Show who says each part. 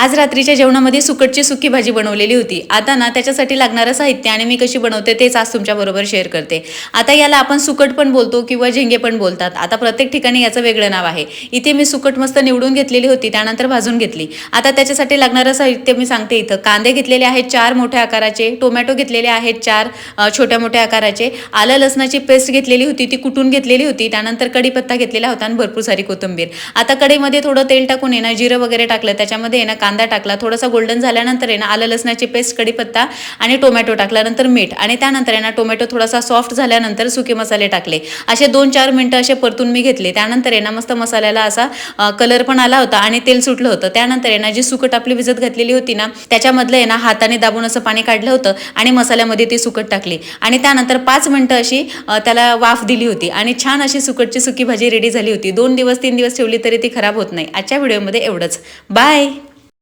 Speaker 1: आज रात्रीच्या जेवणामध्ये सुकटची सुकी भाजी बनवलेली होती. आता ना त्याच्यासाठी लागणारं साहित्य आणि मी कशी बनवते तेच आज तुमच्याबरोबर शेअर करते. आता याला आपण सुकट पण बोलतो किंवा झेंगे पण बोलतात. आता प्रत्येक ठिकाणी याचं वेगळं नाव आहे. इथे मी सुकट मस्त निवडून घेतलेली होती त्यानंतर भाजून घेतली. आता त्याच्यासाठी लागणारं साहित्य मी सांगते इथं. कांदे घेतलेले आहेत चार मोठ्या आकाराचे टोमॅटो घेतलेले आहेत चार छोट्या मोठ्या आकाराचे. आलं लसणाची पेस्ट घेतलेली होती ती कुटून घेतलेली होती. त्यानंतर कढीपत्ता घेतलेला होता आणि भरपूर सारी कोथिंबीर. आता कढईमध्ये थोडं तेल टाकून येणं ना जिरं वगैरे टाकलं त्याच्यामध्ये आहे ना कांदा टाकला थोडासा गोल्डन झाल्यानंतर आहे ना आलं लसणाची पेस्ट कढीपत्ता आणि टोमॅटो टाकल्यानंतर मीठ आणि त्यानंतर आहे ना टोमॅटो थोडासा सॉफ्ट झाल्यानंतर सुके मसाले टाकले. असे दोन चार मिनटं असे परतून मी घेतले. त्यानंतर आहे ना मस्त मसाल्याला असा कलर पण आला होता आणि तेल सुटलं होतं. त्यानंतर आहे ना जी सुकट आपली विजत घातलेली होती ना त्याच्यामधलं आहे ना हाताने दाबून असं पाणी काढलं होतं आणि मसाल्यामध्ये ती सुकट टाकली. आणि त्यानंतर पाच मिनटं अशी त्याला वाफ दिली होती आणि छान अशी सुकटची सुकी भाजी रेडी झाली होती. दोन दिवस तीन दिवस ठेवली तरी ती खराब होत नाही. आजच्या व्हिडिओमध्ये एवढंच. बाय